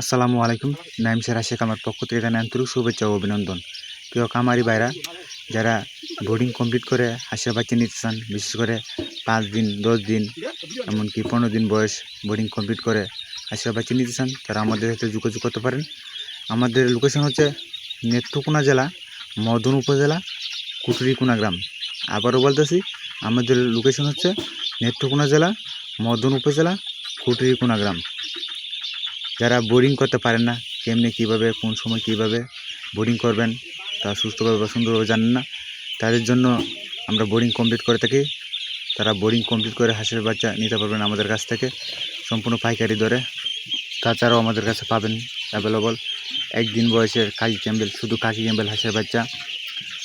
আসসালামু আলাইকুম। নাইম সেরা শেখ আমার পক্ষ থেকে জানাই আন্তরিক শুভেচ্ছা ও অভিনন্দন। প্রিয় কামারি ভাইরা, যারা বোর্ডিং কমপ্লিট করে হাঁসের বাচ্চা নিতে চান, বিশেষ করে পাঁচ দিন, দশ দিন, এমনকি পনেরো দিন বয়স বোর্ডিং কমপ্লিট করে হাঁসের বাচ্চা নিতে চান, তারা আমাদের সাথে যোগাযোগ করতে পারেন। আমাদের লোকেশন হচ্ছে নেত্রকোনা জেলা, মদন উপজেলা কুটুরিকোনা গ্রাম। আবারও বলতেছি, আমাদের লোকেশন হচ্ছে নেত্রকোনা জেলা, মদন উপজেলা কুটুরিকোনা গ্রাম। যারা বোরিং করতে পারেন না, কেমনি, কীভাবে, কোন সময় কীভাবে বোরিং করবেন তা সুস্থভাবে বা সুন্দরভাবে জানেন না, তাদের জন্য আমরা বোরিং কমপ্লিট করে থাকি। তারা বোরিং কমপ্লিট করে হাঁসের বাচ্চা নিতে পারবেন আমাদের কাছ থেকে, সম্পূর্ণ পাইকারি দরে। তাছাড়াও আমাদের কাছে পাবেন অ্যাভেলেবল একদিন বয়সের কাকি ক্যাম্বেল শুধু কাকি ক্যাম্বেল হাঁসের বাচ্চা,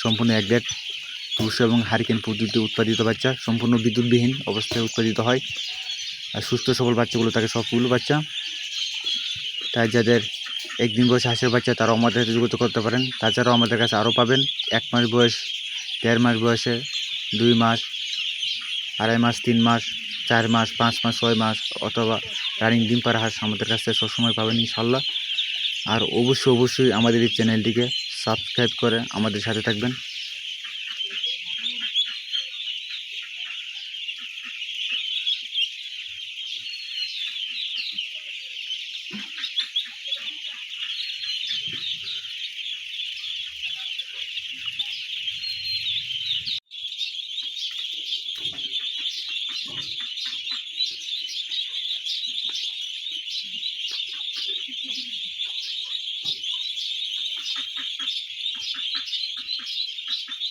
সম্পূর্ণ এক ডেট তুষ এবং হারিকেন পদ্ধতিতে উৎপাদিত বাচ্চা, সম্পূর্ণ বিদ্যুৎবিহীন অবস্থায় উৎপাদিত হয়। আর সুস্থ সবল বাচ্চাগুলো থাকে, সবগুলো বাচ্চা। তাই যাদের একদিন বয়স হাঁসের বাচ্চা, তারাও আমাদের সাথে যোগাযোগ করতে পারেন। তাছাড়াও আমাদের কাছে আরও পাবেন, এক মাস বয়স, দেড় মাস বয়সে, দুই মাস, আড়াই মাস, তিন মাস, চার মাস, পাঁচ মাস, ছয় মাস, অথবা রানিং ডিম পাড়া হাঁস আমাদের কাছে সবসময় পাবেন ইনশাল্লাহ। আর অবশ্যই অবশ্যই আমাদের এই চ্যানেলটিকে সাবস্ক্রাইব করে আমাদের সাথে থাকবেন। Thank you.